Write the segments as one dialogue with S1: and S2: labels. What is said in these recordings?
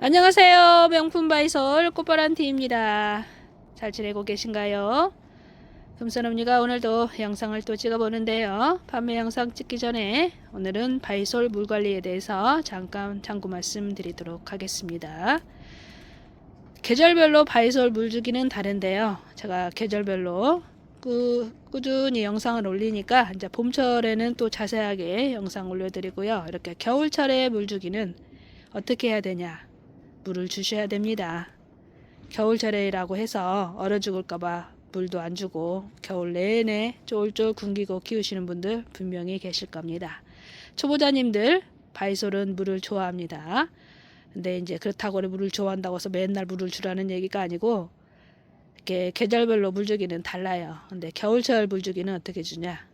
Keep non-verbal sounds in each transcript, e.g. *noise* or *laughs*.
S1: 안녕하세요. 명품 바이솔 꽃바란티입니다. 잘 지내고 계신가요? 금선언니가 오늘도 영상을 또 찍어보는데요. 판매 영상 찍기 전에 오늘은 바이솔 물 관리에 대해서 잠깐 참고 말씀드리도록 하겠습니다. 계절별로 바이솔 물 주기는 다른데요. 제가 계절별로 꾸, 꾸준히 영상을 올리니까 이제 봄철에는 또 자세하게 영상 올려드리고요. 이렇게 겨울철에 물 주기는 어떻게 해야 되냐? 물을 주셔야 됩니다. 겨울철에라고 해서 얼어 죽을까봐 물도 안 주고 겨울 내내 쫄쫄 굶기고 키우시는 분들 분명히 계실 겁니다. 초보자님들 바이솔은 물을 좋아합니다. 근데 이제 그렇다고 물을 좋아한다고 해서 맨날 물을 주라는 얘기가 아니고 이렇게 계절별로 물주기는 달라요. 근데 겨울철 물주기는 어떻게 주냐?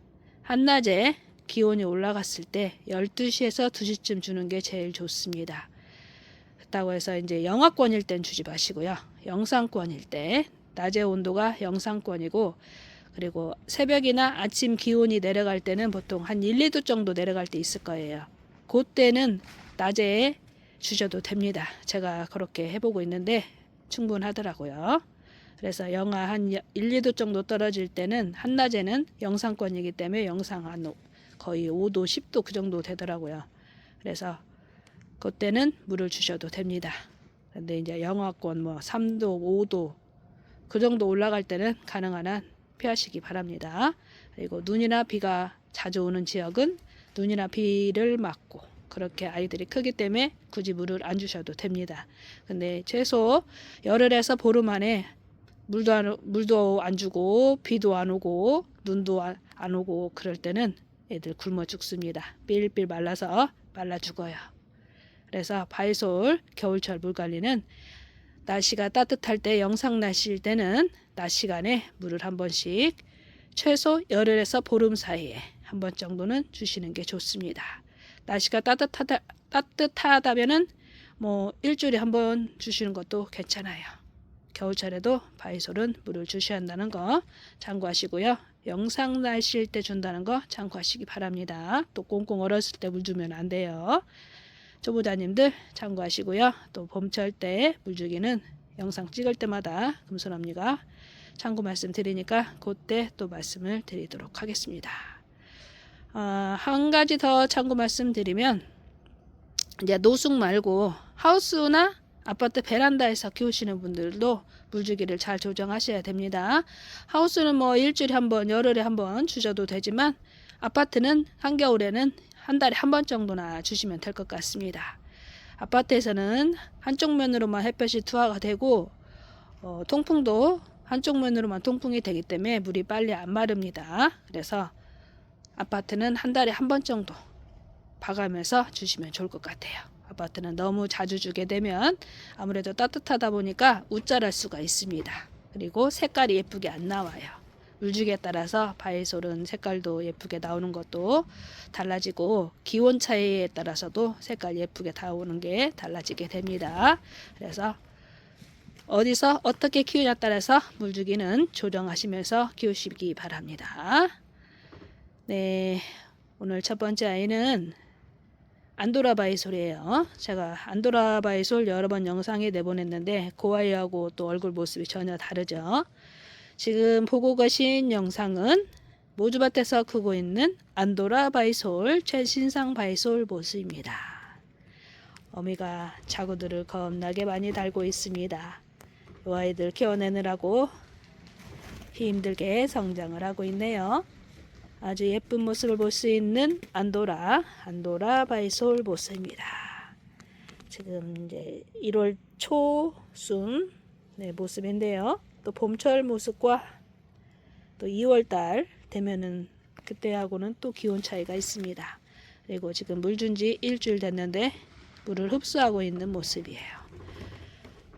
S1: 한낮에 기온이 올라갔을 때 12시에서 2시쯤 주는 게 제일 좋습니다. 그렇다고 해서 이제 영하권일 땐 주지 마시고요. 영상권일 때 낮의 온도가 영상권이고 그리고 새벽이나 아침 기온이 내려갈 때는 보통 한 1, 2도 정도 내려갈 때 있을 거예요. 그때는 낮에 주셔도 됩니다. 제가 그렇게 해보고 있는데 충분하더라고요. 그래서 영하 한 1, 2도 정도 떨어질 때는 한낮에는 영상권이기 때문에 영상 한 거의 5도, 10도 그 정도 되더라고요. 그래서 그때는 물을 주셔도 됩니다. 근데 이제 영하권 뭐 3도, 5도 그 정도 올라갈 때는 가능한 한 피하시기 바랍니다. 그리고 눈이나 비가 자주 오는 지역은 눈이나 비를 막고 그렇게 아이들이 크기 때문에 굳이 물을 안 주셔도 됩니다. 근데 최소 열흘에서 보름 안에 물도 안, 물도 안 주고 비도 안 오고 눈도 안, 안 오고 그럴 때는 애들 굶어 죽습니다. 삘삘 말라서 말라 죽어요. 그래서 바이솔 겨울철 물 관리는 날씨가 따뜻할 때 영상 날씨일 때는 낮 시간에 물을 한 번씩 최소 열흘에서 보름 사이에 한 번 정도는 주시는 게 좋습니다. 날씨가 따뜻하다 따뜻하다면은 뭐 일주일에 한 번 주시는 것도 괜찮아요. 겨울철에도 바이솔은 물을 주셔야 한다는 거 참고하시고요. 영상 날씨일 때 준다는 거 참고하시기 바랍니다. 또 꽁꽁 얼었을 때 물 주면 안 돼요. 초보자님들 참고하시고요. 또 봄철 때 물주기는 영상 찍을 때마다 금손언니가 참고 말씀드리니까 그때 또 말씀을 드리도록 하겠습니다. 아, 한 가지 더 참고 말씀드리면 이제 노숙 말고 하우스나 아파트 베란다에서 키우시는 분들도 물주기를 잘 조정하셔야 됩니다. 하우스는 뭐 일주일에 한 번, 열흘에 한 번 주셔도 되지만 아파트는 한겨울에는 한 달에 한 번 정도나 주시면 될 것 같습니다. 아파트에서는 한쪽 면으로만 햇볕이 투하가 되고 어, 통풍도 한쪽 면으로만 통풍이 되기 때문에 물이 빨리 안 마릅니다. 그래서 아파트는 한 달에 한 번 정도 봐가면서 주시면 좋을 것 같아요. 아파트는 너무 자주 주게 되면 아무래도 따뜻하다 보니까 우짜랄 수가 있습니다. 그리고 색깔이 예쁘게 안 나와요. 물주기에 따라서 바이솔은 색깔도 예쁘게 나오는 것도 달라지고 기온 차이에 따라서도 색깔 예쁘게 나오는 게 달라지게 됩니다. 그래서 어디서 어떻게 키우냐에 따라서 물주기는 조정하시면서 키우시기 바랍니다. 네, 오늘 첫 번째 아이는 안도라바이솔이에요. 제가 안도라바이솔 여러 번 영상에 내보냈는데 그 아이하고 또 얼굴 모습이 전혀 다르죠. 지금 보고 계신 영상은 모주밭에서 크고 있는 안도라 바이솔 최신상 바이솔 모습입니다. 어미가 자구들을 겁나게 많이 달고 있습니다. 이 아이들 키워내느라고 힘들게 성장을 하고 있네요. 아주 예쁜 모습을 볼 수 있는 안도라, 안도라 바이솔 모습입니다. 지금 이제 1월 초순 네, 모습인데요. 또 봄철 모습과 또 2월달 되면은 그때하고는 또 기온 차이가 있습니다. 그리고 지금 물 준 지 일주일 됐는데 물을 흡수하고 있는 모습이에요.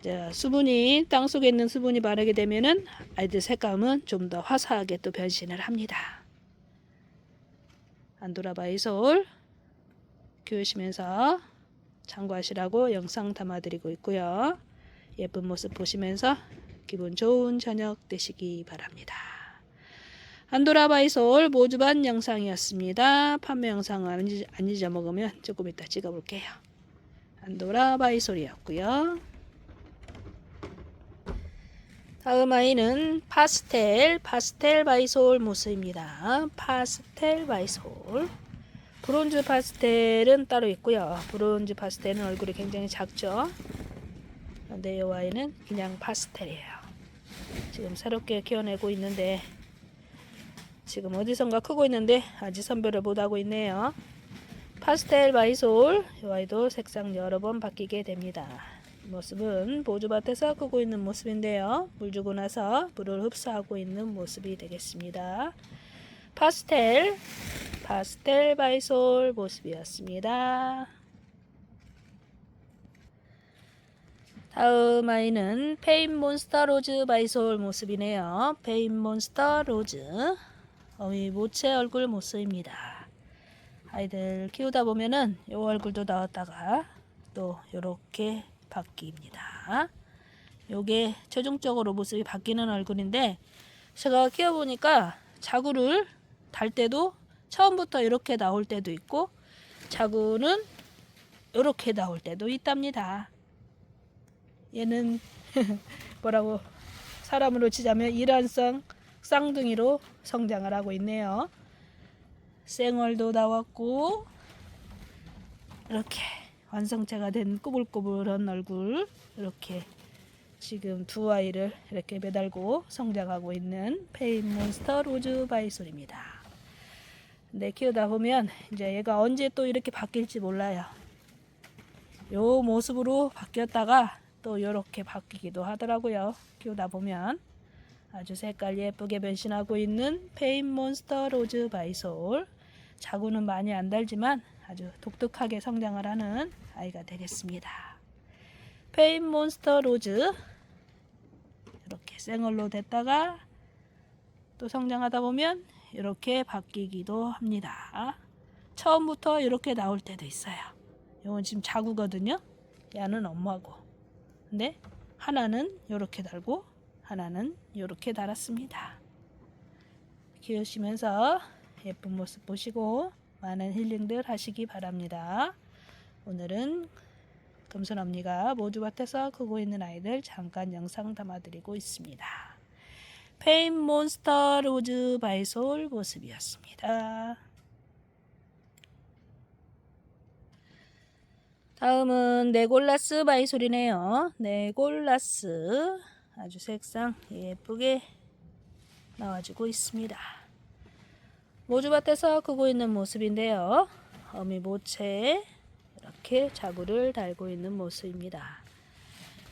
S1: 자, 수분이 땅 속에 있는 수분이 마르게 되면은 아이들 색감은 좀 더 화사하게 또 변신을 합니다. 안도라바이솔 키우시면서 참고하시라고 영상 담아드리고 있고요. 예쁜 모습 보시면서 기분 좋은 저녁 되시기 바랍니다. 안도라바이솔 모주반 영상이었습니다. 판매 영상 안, 잊, 안 잊어먹으면 조금 이따 찍어볼게요. 안도라 바이솔이었고요. 다음 아이는 파스텔, 파스텔 바이솔 모스입니다. 파스텔 바이솔. 브론즈 파스텔은 따로 있고요. 브론즈 파스텔은 얼굴이 굉장히 작죠. 근데 이 아이는 그냥 파스텔이에요. 지금 새롭게 키워내고 있는데 지금 어디선가 크고 있는데 아직 선별을 못하고 있네요. 파스텔 바이솔 이 아이도 색상 여러 번 바뀌게 됩니다. 이 모습은 보조밭에서 크고 있는 모습인데요. 물 주고 나서 물을 흡수하고 있는 모습이 되겠습니다. 파스텔 파스텔 바이솔 모습이었습니다. 다음 아이는 페인몬스터 로즈 바이솔 모습이네요. 페인몬스터 로즈 어미 모체 얼굴 모습입니다. 아이들 키우다 보면은 요 얼굴도 나왔다가 또 요렇게 바뀝니다. 요게 최종적으로 모습이 바뀌는 얼굴인데 제가 키워보니까 자구를 달 때도 처음부터 이렇게 나올 때도 있고 자구는 이렇게 나올 때도 있답니다. 얘는 *laughs* 뭐라고 사람으로 치자면 일란성 쌍둥이로 성장을 하고 있네요. 생얼도 나왔고 이렇게 완성체가 된 꾸불꾸불한 얼굴 이렇게 지금 두 아이를 이렇게 매달고 성장하고 있는 페인 몬스터 로즈 바이솔입니다. 근데 키우다 보면 이제 얘가 언제 또 이렇게 바뀔지 몰라요. 요 모습으로 바뀌었다가 또 이렇게 바뀌기도 하더라고요. 키우다 보면 아주 색깔 예쁘게 변신하고 있는 페인 몬스터 로즈 바이솔 자구는 많이 안 달지만 아주 독특하게 성장을 하는 아이가 되겠습니다. 페인 몬스터 로즈 이렇게 생얼로 됐다가 또 성장하다 보면 이렇게 바뀌기도 합니다. 처음부터 이렇게 나올 때도 있어요. 이건 지금 자구거든요. 얘는 엄마고. 근데 하나는 이렇게 달고 하나는 이렇게 달았습니다. 키우시면서 예쁜 모습 보시고 많은 힐링들 하시기 바랍니다. 오늘은 금손 언니가 모주밭에서 크고 있는 아이들 잠깐 영상 담아드리고 있습니다. 페인 몬스터 로즈 바이솔 모습이었습니다. 다음은 네골라스 바이솔이네요. 네골라스 아주 색상 예쁘게 나와주고 있습니다. 모주밭에서 크고 있는 모습인데요. 어미 모체 이렇게 자구를 달고 있는 모습입니다.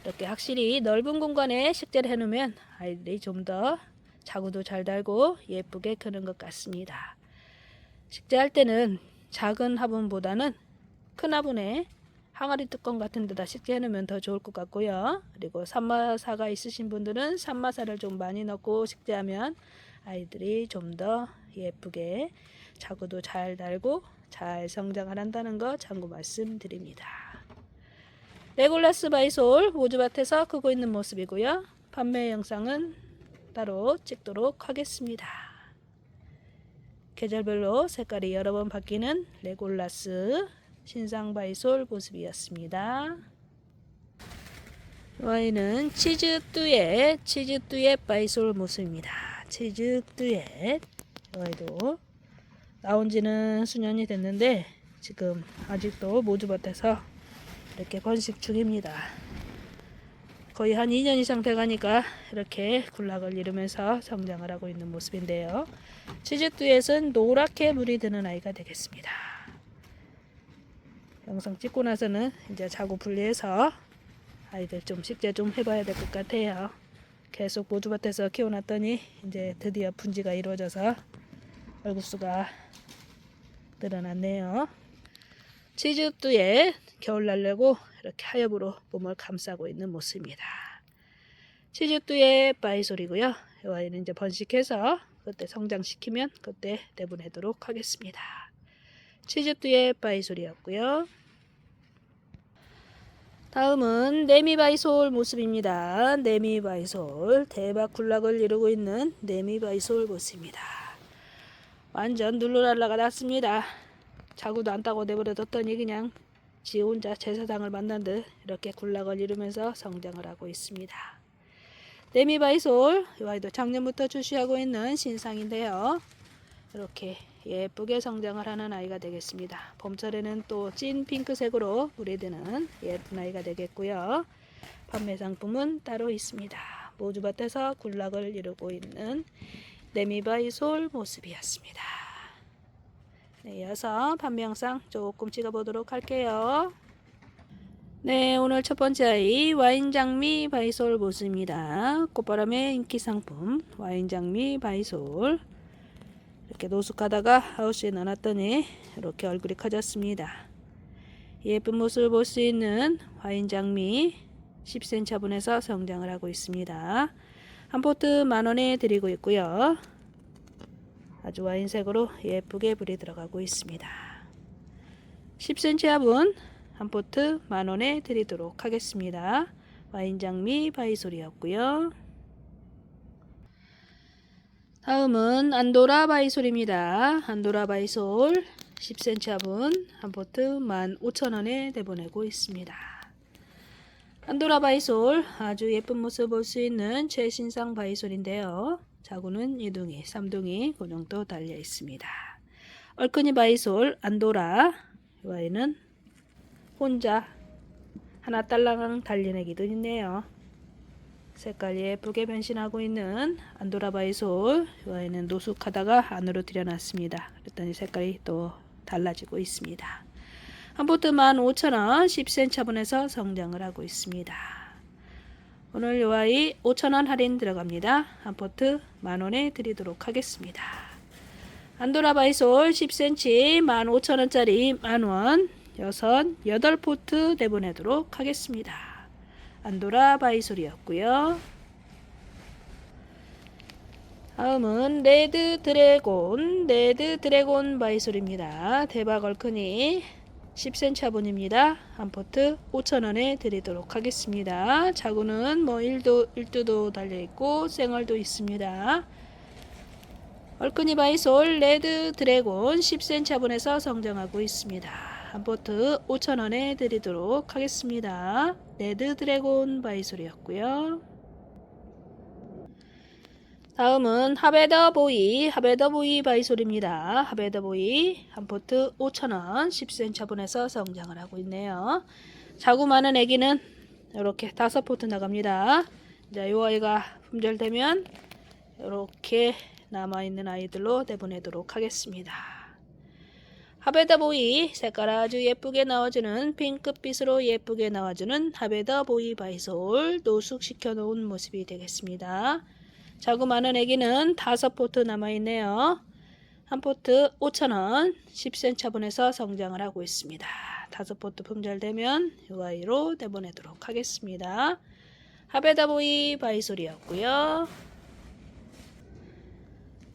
S1: 이렇게 확실히 넓은 공간에 식재를 해놓으면 아이들이 좀 더 자구도 잘 달고 예쁘게 크는 것 같습니다. 식재할 때는 작은 화분보다는 큰 화분에 항아리 뚜껑 같은 데다 식재해 놓으면 더 좋을 것 같고요. 그리고 산마사가 있으신 분들은 산마사를 좀 많이 넣고 식재하면 아이들이 좀 더 예쁘게 자구도 잘 달고 잘 성장을 한다는 거 참고 말씀드립니다. 레골라스 바이솔 모주밭에서 크고 있는 모습이고요. 판매 영상은 따로 찍도록 하겠습니다. 계절별로 색깔이 여러 번 바뀌는 레골라스 신상 바이솔 모습이었습니다. 와인은 치즈 뚜엣, 치즈 뚜엣 바이솔 모습입니다. 치즈 뚜엣. 와이도 나온 지는 수년이 됐는데 지금 아직도 모주밭에서 이렇게 번식 중입니다. 거의 한 2년 이상 돼가니까 이렇게 군락을 이루면서 성장을 하고 있는 모습인데요. 치즈뚜엣은 노랗게 물이 드는 아이가 되겠습니다. 영상 찍고 나서는 이제 자고 분리해서 아이들 좀 식재 좀 해봐야 될 것 같아요. 계속 모주밭에서 키워놨더니 이제 드디어 분지가 이루어져서 얼굴수가 늘어났네요. 치즈뚜에 겨울 날려고 이렇게 하엽으로 몸을 감싸고 있는 모습입니다. 치즈뚜의 바이솔이고요. 이 아이는 이제 번식해서 그때 성장시키면 그때 내보내도록 하겠습니다. 치즈뚜의 바이솔이었고요. 다음은 네미바이솔 모습입니다. 네미바이솔 대박 군락을 이루고 있는 네미바이솔 모습입니다. 완전 눌러날라가 났습니다. 자구도 안 따고 내버려뒀더니 그냥 지 혼자 제사장을 만난 듯 이렇게 군락을 이루면서 성장을 하고 있습니다. 데미바이솔 이 아이도 작년부터 출시하고 있는 신상인데요. 이렇게 예쁘게 성장을 하는 아이가 되겠습니다. 봄철에는 또 찐 핑크색으로 물이 드는 예쁜 아이가 되겠고요. 판매 상품은 따로 있습니다. 모주밭에서 군락을 이루고 있는 데미바이 솔 모습이었습니다. 네, 이어서 판매 영상 조금 찍어보도록 할게요. 네, 오늘 첫 번째 아이 와인 장미 바이솔 모습입니다. 꽃바람의 인기 상품 와인 장미 바이솔 이렇게 노숙하다가 하우스에 넣어놨더니 이렇게 얼굴이 커졌습니다. 예쁜 모습을 볼 수 있는 와인장미 10cm 화분에서 성장을 하고 있습니다. 한 포트 만원에 드리고 있고요. 아주 와인색으로 예쁘게 불이 들어가고 있습니다. 10cm 화분 한 포트 만원에 드리도록 하겠습니다. 와인장미 바이솔이었고요. 다음은 안도라 바이솔입니다. 안도라 바이솔 10cm 화분 한 포트 15,000원에 내보내고 있습니다. 안도라 바이솔 아주 예쁜 모습 볼 수 있는 최신상 바이솔인데요. 자구는 2둥이, 3둥이 그 정도 달려 있습니다. 얼큰이 바이솔 안도라 이 아이는 혼자 하나 딸랑 달린 애기도 있네요. 색깔 예쁘게 변신하고 있는 안도라 바이솔 이 아이는 노숙하다가 안으로 들여놨습니다. 그랬더니 색깔이 또 달라지고 있습니다. 한 포트 15,000원 10cm 화분에서 성장을 하고 있습니다. 오늘 요 아이 5,000원 할인 들어갑니다. 한 포트 만원에 드리도록 하겠습니다. 안도라 바이솔 10cm 15,000원짜리 만원 여섯 여덟 포트 내보내도록 하겠습니다. 안도라 바이솔이었고요. 다음은 레드 드래곤 레드 드래곤 바이솔입니다. 대박 얼큰이 10cm 화분입니다. 한 포트 5,000원에 드리도록 하겠습니다. 자구는 뭐 1도, 1두도 달려있고 생얼도 있습니다. 얼큰이 바이솔 레드 드래곤 10cm 화분에서 성장하고 있습니다. 한 포트 5,000원에 드리도록 하겠습니다. 레드 드래곤 바이솔이었고요. 다음은 하베더 보이, 하베더 보이 바이솔입니다. 하베더 보이 한 포트 5,000원 10cm 화분에서 성장을 하고 있네요. 자구 많은 애기는 이렇게 다섯 포트 나갑니다. 이제 요 아이가 품절되면 이렇게 남아있는 아이들로 내보내도록 하겠습니다. 하베더 보이 색깔 아주 예쁘게 나와주는 핑크빛으로 예쁘게 나와주는 하베더 보이 바이솔 노숙시켜 놓은 모습이 되겠습니다. 자구 많은 애기는 다섯 포트 남아있네요. 한 포트 5,000원 10cm 화분에서 성장을 하고 있습니다. 다섯 포트 품절되면 이 아이로 내보내도록 하겠습니다. 하베다보이 바이솔이었고요.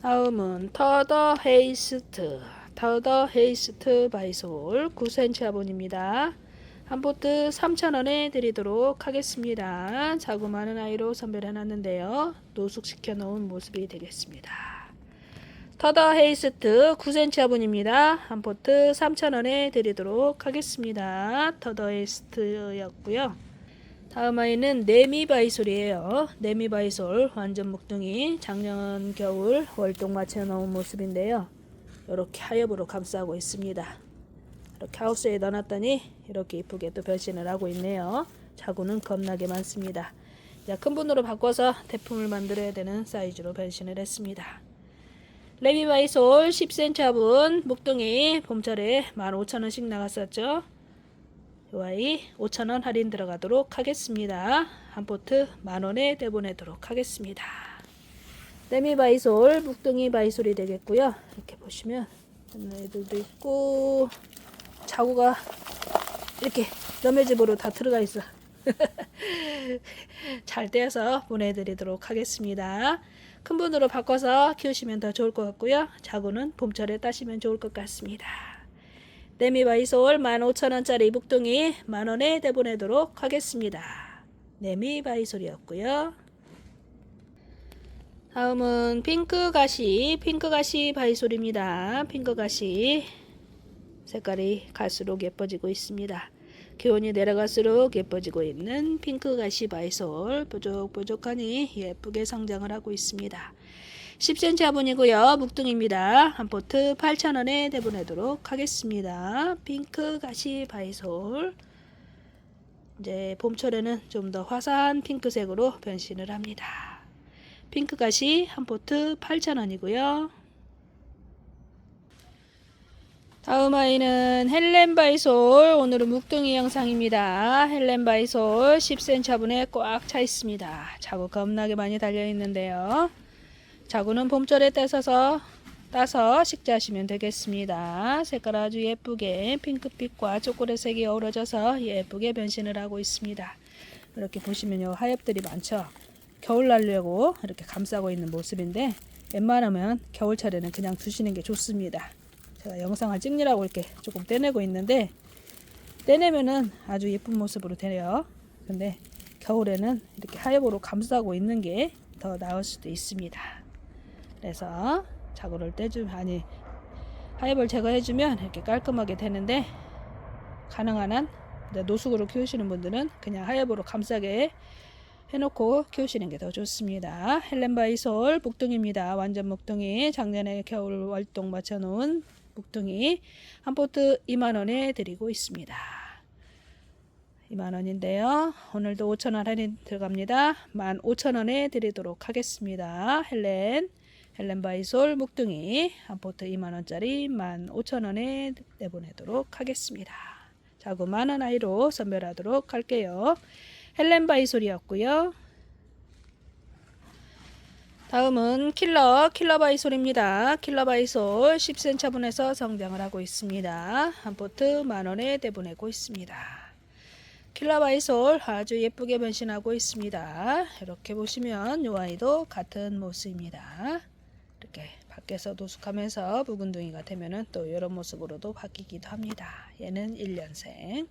S1: 다음은 터더 헤이스트 터더 헤이스트 바이솔 9cm 화분입니다. 한 포트 3,000원에 드리도록 하겠습니다. 많은 아이로 선별해 놨는데요. 노숙시켜 놓은 모습이 되겠습니다. 터더 헤이스트 9cm 화분입니다. 한 포트 3,000원에 드리도록 하겠습니다. 터더 헤이스트였고요. 다음 아이는 네미 바이솔이에요. 네미 바이솔 완전 묵둥이 작년 겨울 월동 맞춰 놓은 모습인데요. 이렇게 하엽으로 감싸고 있습니다. 이렇게 하우스에 넣어놨더니 이렇게 이쁘게 또 변신을 하고 있네요. 자구는 겁나게 많습니다. 자, 큰 분으로 바꿔서 대품을 만들어야 되는 사이즈로 변신을 했습니다. 레미바이솔 10cm 화분 묵둥이 봄철에 15,000원씩 나갔었죠. 이 아이 5,000원 할인 들어가도록 하겠습니다. 한 포트 만원에 내보내도록 하겠습니다. 레미 바이솔 묵둥이 바이솔이 되겠고요. 이렇게 보시면 애들도 있고 자구가 이렇게 남의 집으로 다 들어가 있어. *laughs* 잘 떼서 보내드리도록 하겠습니다. 큰 분으로 바꿔서 키우시면 더 좋을 것 같고요. 자구는 봄철에 따시면 좋을 것 같습니다. 네미바이솔 15,000원짜리 묵둥이 만원에 내보내도록 하겠습니다. 네미바이솔이었고요. 다음은 핑크가시, 핑크가시 바이솔입니다. 핑크가시 색깔이 갈수록 예뻐지고 있습니다. 기온이 내려갈수록 예뻐지고 있는 핑크 가시 바이솔 뾰족뾰족하니 예쁘게 성장을 하고 있습니다. 10cm 화분이고요. 묵둥입니다. 한 포트 8,000원에 내보내도록 하겠습니다. 핑크 가시 바이솔 이제 봄철에는 좀 더 화사한 핑크색으로 변신을 합니다. 핑크 가시 한 포트 8,000원이고요. 다음 아이는 헬렌 바이솔 오늘은 묵둥이 영상입니다. 헬렌 바이솔 10cm 화분에 꽉 차 있습니다. 자구 겁나게 많이 달려 있는데요. 자구는 봄철에 떼서서 따서 식재하시면 되겠습니다. 색깔 아주 예쁘게 핑크빛과 초콜릿색이 어우러져서 예쁘게 변신을 하고 있습니다. 이렇게 보시면 요 하엽들이 많죠. 겨울 날려고 이렇게 감싸고 있는 모습인데 웬만하면 겨울철에는 그냥 두시는 게 좋습니다. 제가 영상을 찍느라고 이렇게 조금 떼내고 있는데 떼내면은 아주 예쁜 모습으로 돼요. 근데 겨울에는 이렇게 하엽으로 감싸고 있는 게 더 나을 수도 있습니다. 그래서 자구를 떼주면 아니 하엽을 제거해주면 이렇게 깔끔하게 되는데 가능한 한 노숙으로 키우시는 분들은 그냥 하엽으로 감싸게 해놓고 키우시는 게 더 좋습니다. 헬렌바이솔 목둥입니다. 완전 목둥이 작년에 겨울 활동 맞춰놓은 목둥이 한 포트 2만원에 드리고 있습니다. 2만원인데요. 오늘도 5천원 할인 들어갑니다. 15,000원에 드리도록 하겠습니다. 헬렌 헬렌바이솔 묵둥이 한 포트 2만원짜리 15,000원에 내보내도록 하겠습니다. 많은 아이로 선별하도록 할게요. 헬렌 바이솔이었고요. 다음은 킬러, 킬러 바이솔입니다. 킬러 바이솔 10cm 화분에서 성장을 하고 있습니다. 한 포트 만원에 내보내고 있습니다. 킬러 바이솔 아주 예쁘게 변신하고 있습니다. 이렇게 보시면 이 아이도 같은 모습입니다. 이렇게 밖에서 노숙하면서 묵은둥이가 되면은 또 이런 모습으로도 바뀌기도 합니다. 얘는 1년생.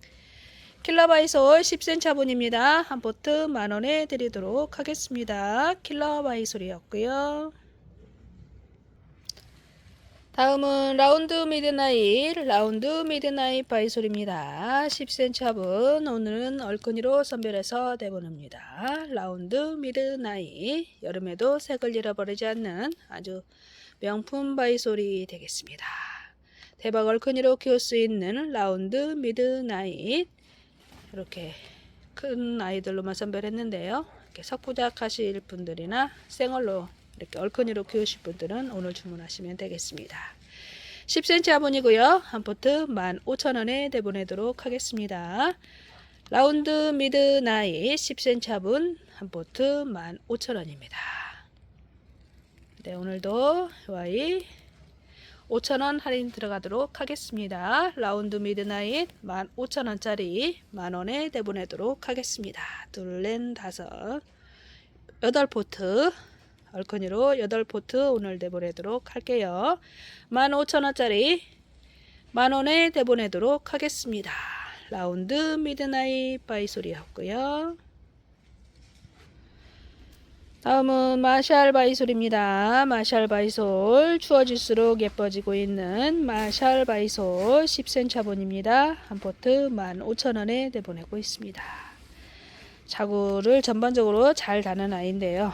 S1: 킬러바이솔 10cm 화분입니다. 한 포트 만원에 드리도록 하겠습니다. 킬러바이솔이었고요. 다음은 라운드 미드나잇, 라운드 미드나잇 바이솔입니다. 10cm 화분, 오늘은 얼큰이로 선별해서 내보냅니다. 라운드 미드나잇, 여름에도 색을 잃어버리지 않는 아주 명품 바이솔이 되겠습니다. 대박 얼큰이로 키울 수 있는 라운드 미드나잇, 이렇게 큰 아이들로만 선별했는데요. 이렇게 석부작 하실 분들이나 생얼로 이렇게 얼큰이로 키우실 분들은 오늘 주문하시면 되겠습니다. 10cm 화분이고요. 한 포트 15,000원에 내보내도록 하겠습니다. 라운드 미드 나이 10cm 화분 한 포트 15,000원입니다. 네, 오늘도 Y 5,000원 할인 들어가도록 하겠습니다. 라운드 미드나잇 15,000원짜리 만원에 내보내도록 하겠습니다. 둘, 넷, 다섯, 여덟 포트 얼큰이로 8포트 오늘 내보내도록 할게요. 15,000원짜리 만원에 내보내도록 하겠습니다. 라운드 미드나잇 바이솔이었고요. 다음은 마샬 바이솔입니다. 마샬 바이솔 추워질수록 예뻐지고 있는 마샬 바이솔 10cm 화분입니다. 한 포트 15,000원에 내보내고 있습니다. 자구를 전반적으로 잘 다는 아이인데요.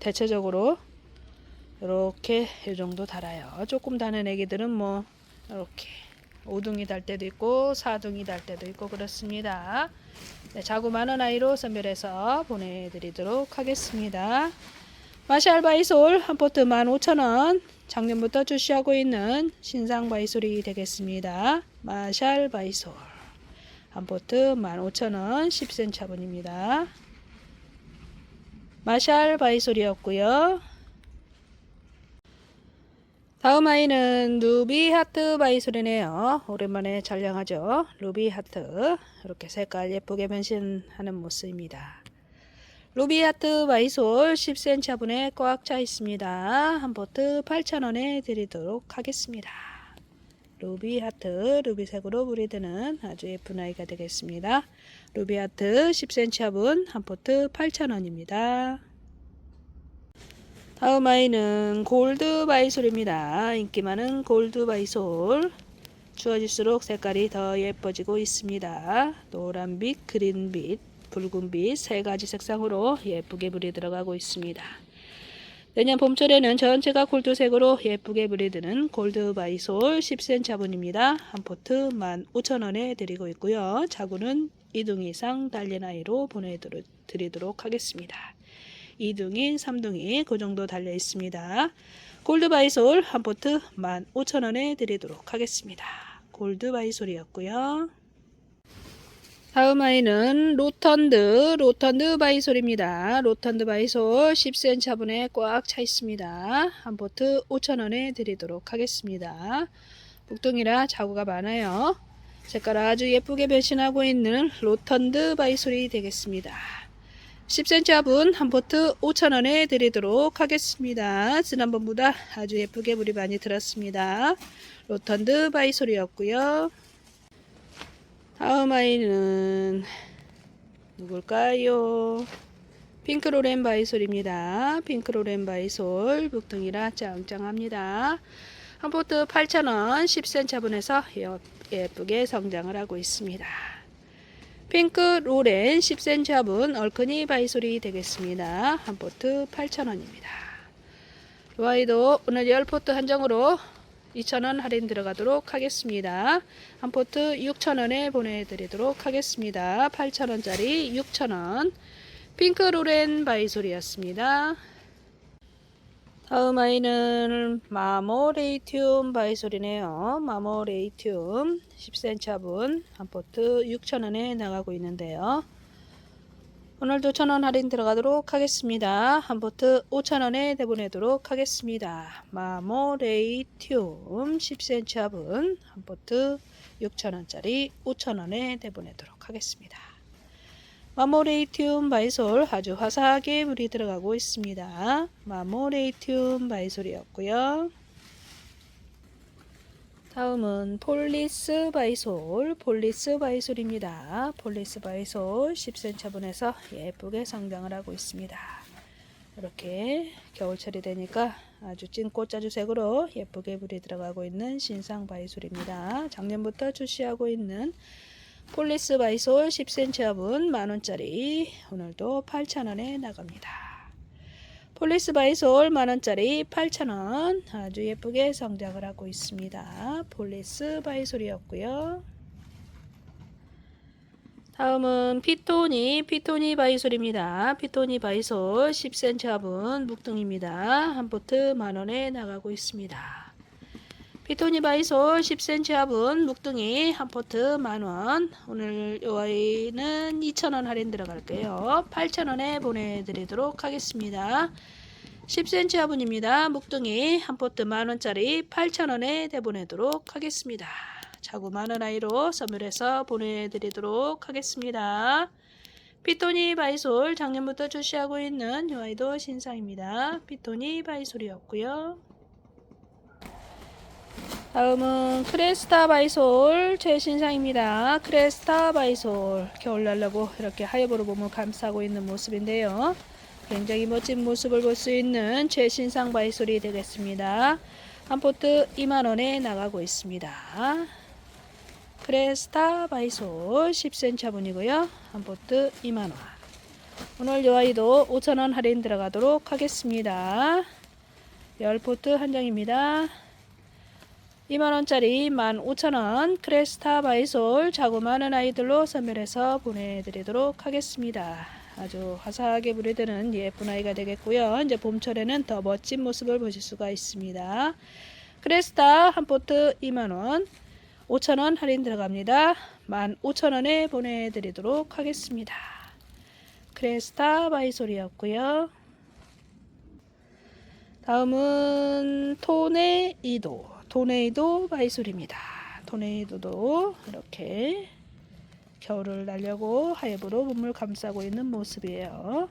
S1: 대체적으로 이렇게 이 정도 달아요. 조금 다는 애기들은 뭐 이렇게 5둥이 달 때도 있고 4둥이 달 때도 있고 그렇습니다. 네, 자구 많은 아이로 선별해서 보내드리도록 하겠습니다. 마샬 바이솔 한 포트 15,000원 작년부터 출시하고 있는 신상 바이솔이 되겠습니다. 마샬 바이솔 한 포트 15,000원 10cm 화분입니다. 마샬 바이솔이었고요. 다음 아이는 루비 하트 바이솔이네요. 오랜만에 촬영하죠. 루비 하트 이렇게 색깔 예쁘게 변신하는 모습입니다. 루비 하트 바이솔 10cm 화분에 꽉 차 있습니다. 한 포트 8,000원에 드리도록 하겠습니다. 루비 하트 루비색으로 브리드는 아주 예쁜 아이가 되겠습니다. 루비 하트 10cm 화분 한 포트 8,000원입니다. 다음 아이는 골드 바이솔입니다. 인기 많은 골드 바이솔 추워질수록 색깔이 더 예뻐지고 있습니다. 노란빛, 그린빛, 붉은빛 세 가지 색상으로 예쁘게 물이 들어가고 있습니다. 내년 봄철에는 전체가 골드색으로 예쁘게 물이 드는 골드바이솔 10cm 화분입니다. 한 포트 15,000원에 드리고 있고요. 자구는 2둥 이상 달린 아이로 보내드리도록 하겠습니다. 2둥이, 3둥이 그 정도 달려 있습니다. 골드바이솔 한 포트 15,000원에 드리도록 하겠습니다. 골드바이솔이었고요. 다음 아이는 로턴드, 로턴드 바이솔입니다. 로턴드 바이솔 10cm 화분에 꽉 차 있습니다. 한 포트 5,000원에 드리도록 하겠습니다. 목동이라 자구가 많아요. 색깔 아주 예쁘게 변신하고 있는 로턴드 바이솔이 되겠습니다. 10cm 화분 한 포트 5,000원에 드리도록 하겠습니다. 지난번보다 아주 예쁘게 물이 많이 들었습니다. 로턴드 바이솔이었고요. 다음 아이는 누굴까요? 핑크로렌 바이솔입니다. 핑크로렌 바이솔 북등이라 짱짱합니다. 한 포트 8,000원 10cm 화분에서 예쁘게 성장을 하고 있습니다. 핑크 로렌 10cm 화분 얼큰이 바이솔이 되겠습니다. 한 포트 8,000원입니다. 이 아이도 오늘 10포트 한정으로 2,000원 할인 들어가도록 하겠습니다. 한 포트 6,000원에 보내드리도록 하겠습니다. 8,000원짜리 6,000원 핑크 로렌 바이솔이었습니다. 다음 아이는 마모레이튬 바이솔이네요. 마모레이튬 10cm 화분 한 포트 6,000원에 나가고 있는데요. 오늘도 1,000원 할인 들어가도록 하겠습니다. 한 포트 5,000원에 내보내도록 하겠습니다. 마모레이튬 10cm 화분 한 포트 6,000원짜리 5,000원에 내보내도록 하겠습니다. 마모레이튬 바이솔 아주 화사하게 물이 들어가고 있습니다. 마모레이튬 바이솔이었고요. 다음은 폴리스 바이솔, 폴리스 바이솔입니다. 폴리스 바이솔 10cm 화분에서 예쁘게 성장을 하고 있습니다. 이렇게 겨울철이 되니까 아주 찐 꽃자주색으로 예쁘게 물이 들어가고 있는 신상 바이솔입니다. 작년부터 출시하고 있는 폴리스 바이솔 10cm 화분 만원짜리 오늘도 8,000원에 나갑니다. 폴리스 바이솔 만원짜리 8,000원 아주 예쁘게 성장을 하고 있습니다. 폴리스 바이솔이었고요. 다음은 피토니, 피토니 바이솔입니다. 피토니 바이솔 10cm 화분 묵등입니다. 한 포트 만원에 나가고 있습니다. 피토니 바이솔 10cm 화분 묵둥이 한 포트 만원. 오늘 요 아이는 2,000원 할인 들어갈게요. 8,000원에 보내드리도록 하겠습니다. 10cm 화분입니다. 묵둥이 한 포트 만원짜리 8,000원에 내보내도록 하겠습니다. 자구 많은 아이로 선물해서 보내드리도록 하겠습니다. 피토니 바이솔 작년부터 출시하고 있는 요 아이도 신상입니다. 피토니 바이솔이었고요 다음은 크레스타 바이솔 최신상입니다. 크레스타 바이솔 겨울날라고 이렇게 하엽으로 몸을 감싸고 있는 모습인데요. 굉장히 멋진 모습을 볼 수 있는 최신상 바이솔이 되겠습니다. 한 포트 2만원에 나가고 있습니다. 크레스타 바이솔 10cm 화분이고요. 한 포트 2만원 오늘 요 아이도 5천원 할인 들어가도록 하겠습니다. 10포트 한정입니다. 2만원짜리 15,000원 크레스타 바이솔 자고 많은 아이들로 선별해서 보내드리도록 하겠습니다. 아주 화사하게 물이드는 예쁜 아이가 되겠고요. 이제 봄철에는 더 멋진 모습을 보실 수가 있습니다. 크레스타 한 포트 2만원 5,000원 할인 들어갑니다. 15,000원에 보내드리도록 하겠습니다. 크레스타 바이솔이었고요. 다음은 톤의 이도 토네이도 바이솔입니다. 토네이도도 이렇게 겨울을 날려고 하엽으로 몸을 감싸고 있는 모습이에요.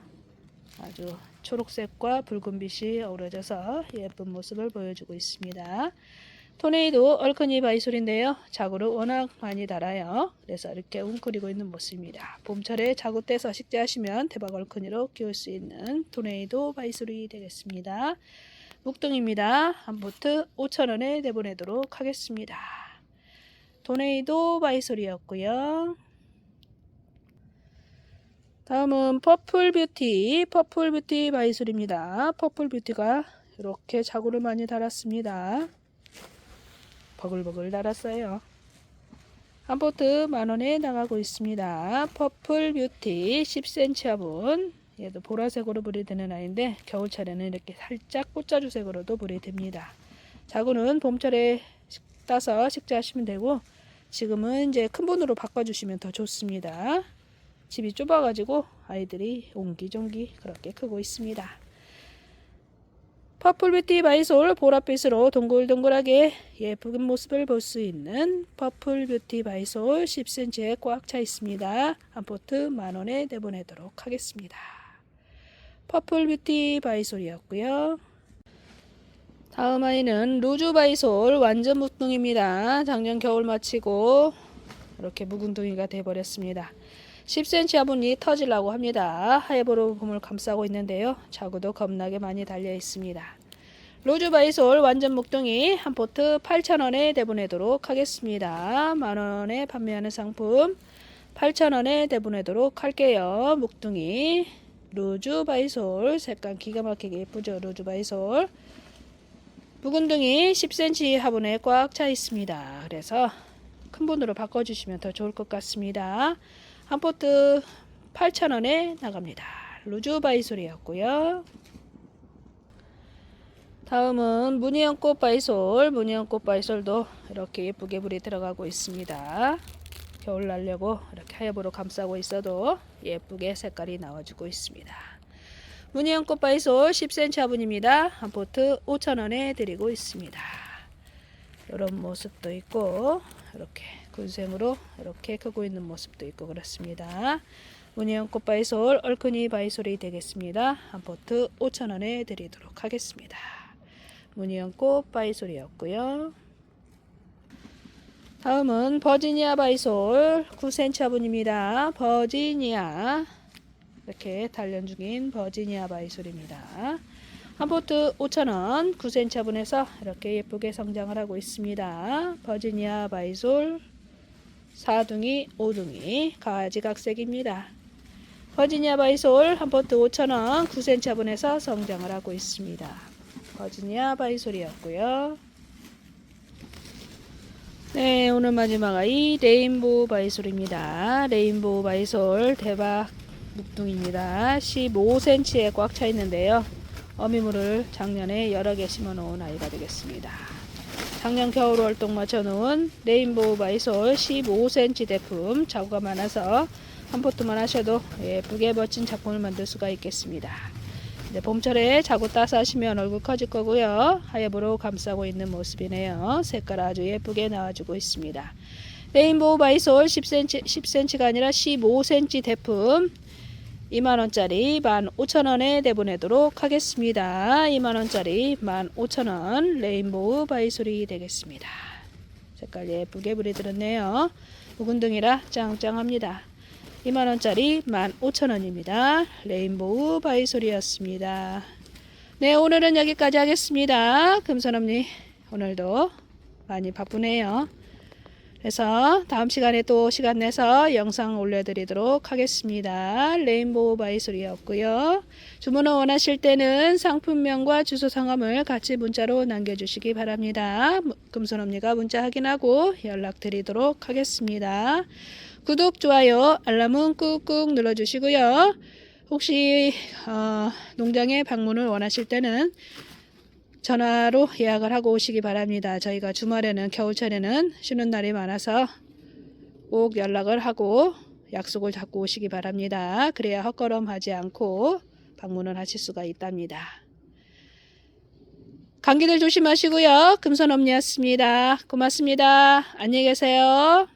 S1: 아주 초록색과 붉은빛이 어우러져서 예쁜 모습을 보여주고 있습니다. 토네이도 얼큰이 바이솔인데요. 자구를 워낙 많이 달아요. 그래서 이렇게 웅크리고 있는 모습입니다. 봄철에 자구 떼서 식재하시면 대박 얼큰이로 키울 수 있는 토네이도 바이솔이 되겠습니다. 묵등입니다. 한 보트 5,000원에 내보내도록 하겠습니다. 도네이도 바이솔이었고요. 다음은 퍼플 뷰티, 퍼플 뷰티 바이솔입니다. 퍼플 뷰티가 이렇게 자구를 많이 달았습니다. 버글버글 달았어요. 한 포트 만원에 나가고 있습니다. 퍼플 뷰티 10cm 화분. 얘도 보라색으로 불이 되는 아이인데 겨울철에는 이렇게 살짝 꽃자주색으로도 불이 됩니다. 자구는 봄철에 식- 따서 식재하시면 되고 지금은 이제 큰 분으로 바꿔주시면 더 좋습니다. 집이 좁아가지고 아이들이 옹기종기 그렇게 크고 있습니다. 퍼플 뷰티 바이솔 보랏빛으로 동글동글하게 예쁜 모습을 볼 수 있는 퍼플 뷰티 바이솔 10cm에 꽉 차 있습니다. 한 포트 만원에 내보내도록 하겠습니다. 퍼플 뷰티 바이솔이었고요. 다음 아이는 루즈 바이솔 완전 묵둥입니다. 작년 겨울 마치고 이렇게 묵은둥이가 돼버렸습니다. 10cm 화분이 터지려고 합니다. 하이보로 봄을 감싸고 있는데요. 자구도 겁나게 많이 달려 있습니다. 로즈 바이솔 완전 묵둥이 한 포트 8,000원에 내보내도록 하겠습니다. 만원에 판매하는 상품 8,000원에 내보내도록 할게요. 묵둥이 로즈 바이솔 색감 기가 막히게 예쁘죠. 로즈 바이솔 묵은둥이 10cm 화분에 꽉 차 있습니다. 그래서 큰 분으로 바꿔주시면 더 좋을 것 같습니다. 한 포트 8,000원에 나갑니다. 루즈 바이솔이었고요. 다음은 무늬형 꽃 바이솔, 무늬형 꽃 바이솔도 이렇게 예쁘게 불이 들어가고 있습니다. 겨울 날려고 이렇게 하엽으로 감싸고 있어도 예쁘게 색깔이 나와주고 있습니다. 무늬형 꽃 바이솔 10cm 화분입니다. 한 포트 5,000원에 드리고 있습니다. 이런 모습도 있고 이렇게 군생으로 이렇게 크고 있는 모습도 있고 그렇습니다. 무늬형 꽃 바이솔 얼큰이 바이솔이 되겠습니다. 한 포트 5,000원에 드리도록 하겠습니다. 무늬형 꽃 바이솔이었고요. 다음은 버지니아 바이솔 9cm 화분입니다. 버지니아 이렇게 단련 중인 버지니아 바이솔입니다. 한 포트 5,000원 9cm 화분에서 이렇게 예쁘게 성장을 하고 있습니다. 버지니아 바이솔 4둥이 5둥이 가지각색입니다. 버지니아 바이솔 한 포트 5,000원 9cm 화분에서 성장을 하고 있습니다. 버지니아 바이솔이었고요. 네, 오늘 마지막 아이 레인보우 바이솔입니다. 레인보우 바이솔 대박 묵둥입니다. 15cm에 꽉 차 있는데요. 어미물을 작년에 여러 개 심어 놓은 아이가 되겠습니다. 작년 겨울 활동 맞춰 놓은 레인보우 바이솔 15cm 제품 자구가 많아서 한 포트만 하셔도 예쁘게 멋진 작품을 만들 수가 있겠습니다. 이제 봄철에 자구 따서 하시면 얼굴 커질 거고요. 하엽으로 감싸고 있는 모습이네요. 색깔 아주 예쁘게 나와주고 있습니다. 레인보우 바이솔 10cm, 10cm가 아니라 15cm 제품 2만원짜리 15,000원에 내보내도록 하겠습니다. 2만원짜리 15,000원 레인보우 바이솔이 되겠습니다. 색깔 예쁘게 불이 들었네요. 묵은둥이라 짱짱합니다. 2만원짜리 15,000원입니다. 레인보우 바이솔이었습니다. 네, 오늘은 여기까지 하겠습니다. 금손언니 오늘도 많이 바쁘네요. 그래서 다음 시간에 또 시간 내서 영상 올려드리도록 하겠습니다. 레인보우 바이솔이었고요. 주문을 원하실 때는 상품명과 주소 성함을 같이 문자로 남겨주시기 바랍니다. 금손언니가 문자 확인하고 연락드리도록 하겠습니다. 구독, 좋아요, 알람은 꾹꾹 눌러주시고요. 혹시 어, 농장에 방문을 원하실 때는 전화로 예약을 하고 오시기 바랍니다. 저희가 주말에는 겨울철에는 쉬는 날이 많아서 꼭 연락을 하고 약속을 잡고 오시기 바랍니다. 그래야 헛걸음하지 않고 방문을 하실 수가 있답니다. 감기들 조심하시고요. 금손엄니였습니다. 고맙습니다. 안녕히 계세요.